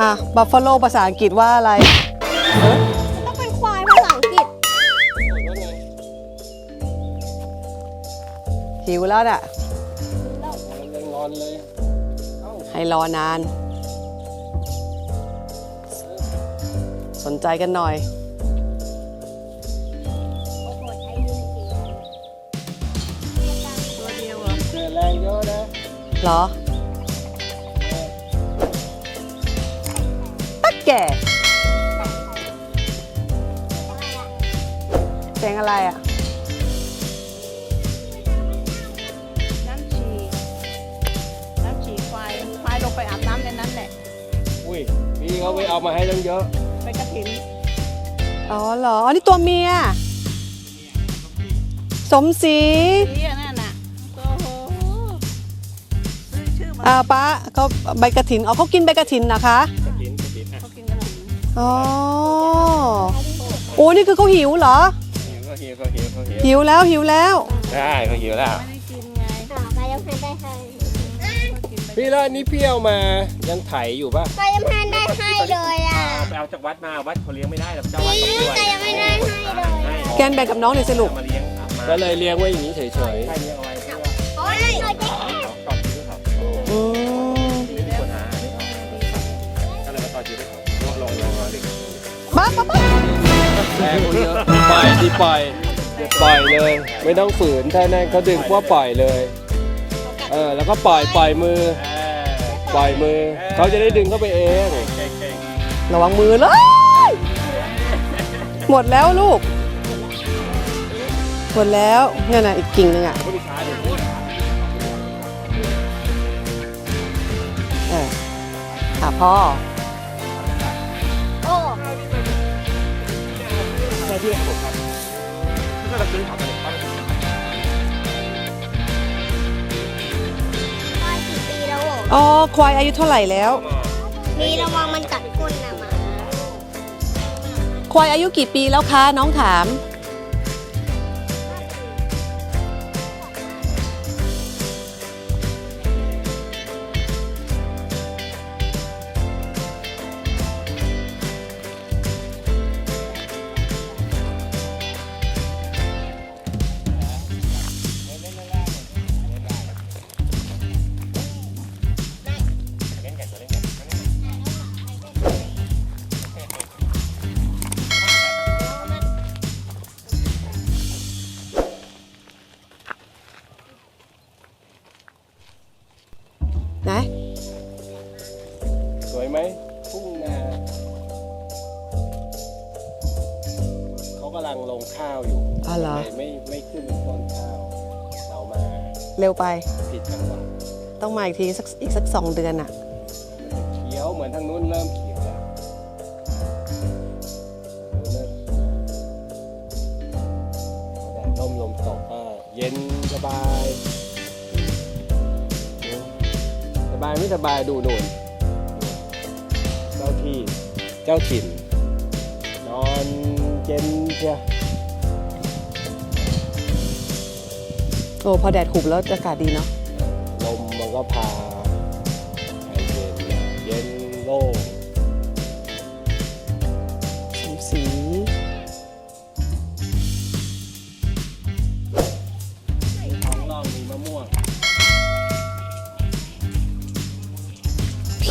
อะบัฟฟาโลภาษาอังกฤษว่าอะไร ต้องเป็นควายภาษาอังกฤษหิวแล้วน่ะยังงอนเลยให้รอนาน สนใจกันหน่อย ตัวเดียวเหรอ เจอแรงเยอะนะ เหรอ ตักแก่เสียงอะไรอะ น้ำฉี่น้ำฉี่ควายควายลงไปอาบน้ำในนั้นแหละ อุ้ยพี่เขาไปเอามาให้ตั้งเยอะ ไปกระถินอ๋อเหรอ อันนี้ตัวเมีย สมศรีสีอันนั่นน่ะโอ้โหซื้อชื่อมาอ่าป้าเขาใบกระถินอ๋อเขากินใบกระถินนะคะ อ๋อโอ้นี่คือเขาหิวเหรอ หิวก็หิวก็หิวก็หิวหิวแล้วหิวแล้วได้ก็หิวแล้วไม่ได้กินไงไปยังพันได้ให้เขากินไปพี่แล้วอันนี้พี่เอามายังไถอยู่ป่ะไปยังพันได้ให้เลยอะไปเอาจากวัดมาวัดเขาเลี้ยงไม่ได้หรอกเจ้าวัดเขาป่วยไปยังไม่ได้ให้เลยแกนแบ่งกับน้องหน่อยสิลูกมาเลี้ยงเอามาก็เลยเลี้ยงไว้อย่างนี้เฉยใช่เลี้ยงเอาไว้เพื่อโอ้ยเราจะเขาต่อชีวิตเขาอืมชีวิตคนหาไม่เอาก็เลยมาต่อชีวิตเขาลองลอง ลองเด็กป้าป้าป้าๆแรงเขาเยอะปล่อยที่ปล่อยปล่อยเลย ไม่ต้องฝืนถ้านั่นเขาดึงก็ปล่อยเลย เออแล้วก็ปล่อยปล่อยมือ ปล่อยมือ เขาจะได้ดึงเข้าไปเองระวังมือเลย หมดแล้วลูก หมดแล้วเนี่ยนะอีกกิ่งหนึงอะเออค่ะพ่อ ที่แรกผมครับก็จะซื้อเขาไปเลยเขาตายกี่ปีแล้วอะอ๋อควายอายุเท่าไหร่แล้ว มีระวังมันกัดก้นนะมา ควายอายุกี่ปีแล้วคะน้องถาม ไหน สวยไหมทุ่งนาเขากำลังลงข้าวอยู่อ๋อเหรอ ไม่ไม่ขึ้นต้นข้าว เรามาเร็วไปผิดจังหวะต้องมาอีกทีสักอีกสักสองเดือนอะมันจะเขียวเหมือนทางนู้นเริ่มเขียวแล้วเริ่มแดดร่มลมตกก็เย็นสบาย สบายไม่สบายดูหนุนเจ้าที่เจ้าถิ่น นอนเย็นเชียวโอ้พอแดดหุบแล้วอากาศดีเนาะลมมันก็พา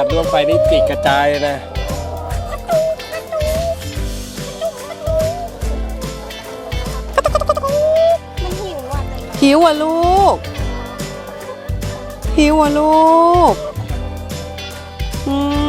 ดับดวงไฟนี่ปิดกระจายเลยนะมันหิวอะหิวอะลูกหิวอะลูก อืม